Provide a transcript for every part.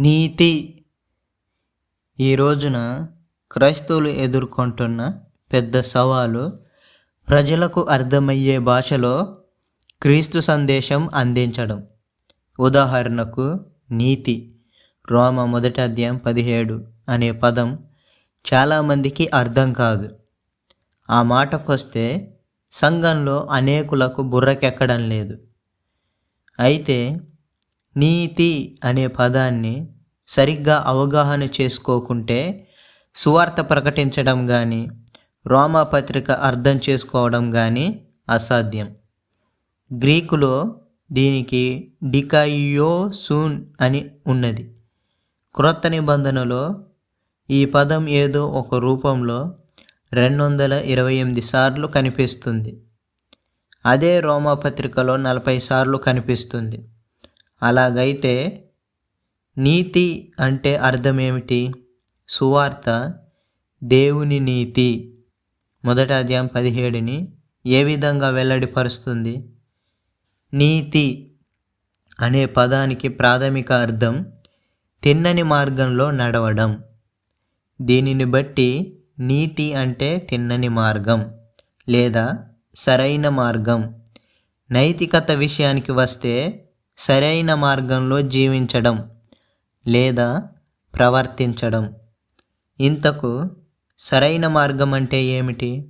నీతి. ఈ రోజున క్రైస్తవులు ఎదుర్కొంటున్న పెద్ద సవాలు ప్రజలకు అర్థమయ్యే భాషలో క్రీస్తు సందేశం అందించడం. ఉదాహరణకు నీతి. రోమ మొదటి అధ్యాయం పదిహేడు అనే పదం చాలామందికి అర్థం కాదు. ఆ మాటకొస్తే సంఘంలో అనేకులకు బుర్రకెక్కడం లేదు. అయితే నీతి అనే పదాన్ని సరిగ్గా అవగాహన చేసుకోకుంటే సువార్త ప్రకటించడం కానీ రోమాపత్రిక అర్థం చేసుకోవడం కానీ అసాధ్యం. గ్రీకులో దీనికి డికాయో సూన్ అని ఉన్నది. క్రొత్త నిబంధనలో ఈ పదం ఏదో ఒక రూపంలో రెండు వందల ఇరవై ఎనిమిది సార్లు కనిపిస్తుంది. అదే రోమాపత్రికలో నలభై సార్లు కనిపిస్తుంది. అలాగైతే నీతి అంటే అర్థం ఏమిటి సువార్త దేవుని నీతి. మొదటి అధ్యాయం పదిహేడుని ఏ విధంగా వెల్లడిపరుస్తుంది? నీతి అనే పదానికి ప్రాథమిక అర్థం తిన్నని మార్గంలో నడవడం. దీనిని బట్టి నీతి అంటే తిన్నని మార్గం లేదా సరైన మార్గం. నైతికత విషయానికి వస్తే సరైన మార్గంలో జీవించడం లేదా ప్రవర్తించడం. ఇంతకు సరైన మార్గం అంటే ఏమిటి?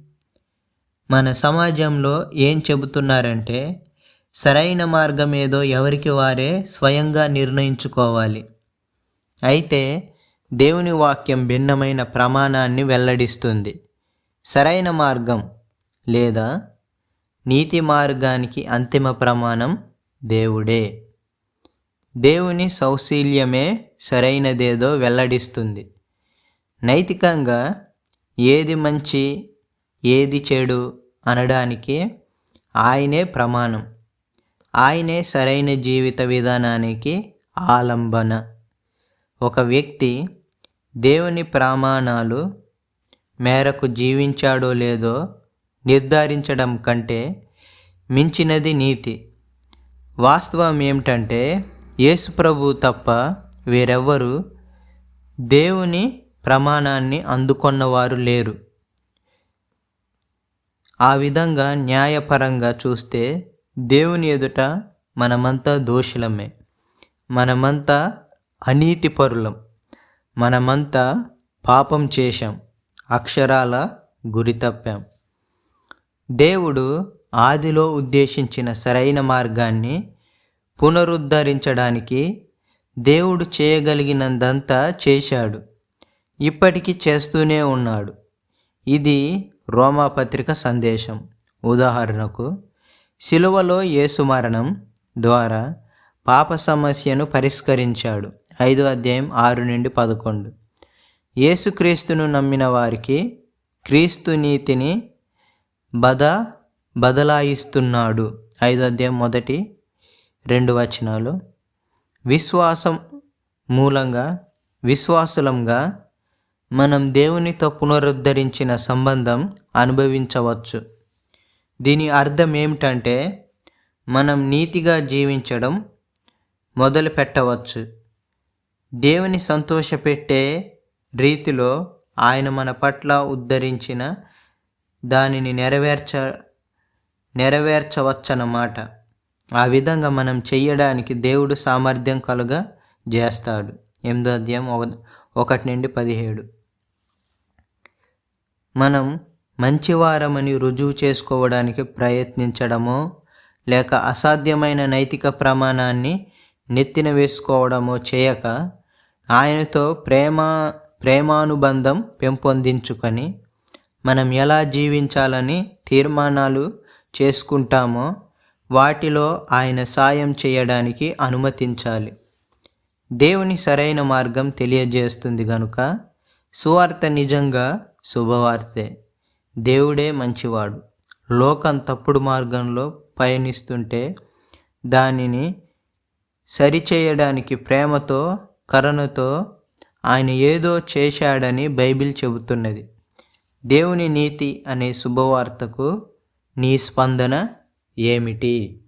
మన సమాజంలో ఏం చెబుతున్నారంటే సరైన మార్గం ఏదో ఎవరికి వారే స్వయంగా నిర్ణయించుకోవాలి. అయితే దేవుని వాక్యం భిన్నమైన ప్రమాణాన్ని వెల్లడిస్తుంది. సరైన మార్గం లేదా నీతి మార్గానికి అంతిమ ప్రమాణం దేవుడే. దేవుని సౌశీల్యమే సరైనదేదో వెల్లడిస్తుంది. నైతికంగా ఏది మంచి ఏది చెడు అనడానికి ఆయనే ప్రమాణం. ఆయనే సరైన జీవిత విధానానికి ఆలంబన. ఒక వ్యక్తి దేవుని ప్రమాణాలు మేరకు జీవించాడో లేదో నిర్ధారించడం కంటే మించినది నీతి. వాస్తవం ఏమిటంటే యేసుప్రభు తప్ప వేరెవ్వరు దేవుని ప్రమాణాన్ని అందుకున్నవారు లేరు. ఆ విధంగా న్యాయపరంగా చూస్తే దేవుని ఎదుట మనమంతా దోషులమే. మనమంతా అనీతిపరులం. మనమంతా పాపం చేశాం. అక్షరాల గురి తప్పాం దేవుడు ఆదిలో ఉద్దేశించిన సరైన మార్గాన్ని పునరుద్ధరించడానికి దేవుడు చేయగలిగినందంతా చేశాడు. ఇప్పటికీ చేస్తూనే ఉన్నాడు. ఇది రోమాపత్రిక సందేశం. ఉదాహరణకు శిలువలో యేసు మరణం ద్వారా పాప సమస్యను పరిష్కరించాడు. ఐదో అధ్యాయం ఆరు నుండి పదకొండు. యేసుక్రీస్తును నమ్మిన వారికి క్రీస్తు నీతిని బద బదలాయిస్తున్నాడు. ఐదో అధ్యాయం మొదటి రెండు వచనాలు. విశ్వాసం మూలంగా విశ్వాసులంగా మనం దేవునితో పునరుద్ధరించిన సంబంధం అనుభవించవచ్చు. దీని అర్థం ఏమిటంటే మనం నీతిగా జీవించడం మొదలు పెట్టవచ్చు. దేవుని సంతోషపెట్టే రీతిలో ఆయన మన పట్ల ఉద్ధరించిన దానిని నెరవేర్చ నెరవేర్చవచ్చన్నమాట. ఆ విధంగా మనం చెయ్యడానికి దేవుడు సామర్థ్యం కలుగ చేస్తాడు ఎనిమిదో అధ్యాయం ఒకటి నుండి పదిహేడు. మనం మంచివారమని రుజువు చేసుకోవడానికి ప్రయత్నించడమో లేక అసాధ్యమైన నైతిక ప్రమాణాన్ని నెత్తిన వేసుకోవడమో చేయక ఆయనతో ప్రేమ ప్రేమానుబంధం పెంపొందించుకొని మనం ఎలా జీవించాలని తీర్మానాలు చేసుకుంటామో వాటిలో ఆయన సాయం చేయడానికి అనుమతించాలి. దేవుని సరైన మార్గం తెలియజేస్తుంది గనుక సువార్త నిజంగా శుభవార్తే. దేవుడే మంచివాడు. లోకం తప్పుడు మార్గంలో పయనిస్తుంటే దానిని సరిచేయడానికి ప్రేమతో కరుణతో ఆయన ఏదో చేశాడని బైబిల్ చెబుతున్నది. దేవుని నీతి అనే శుభవార్తకు నీ స్పందన ఏమిటి?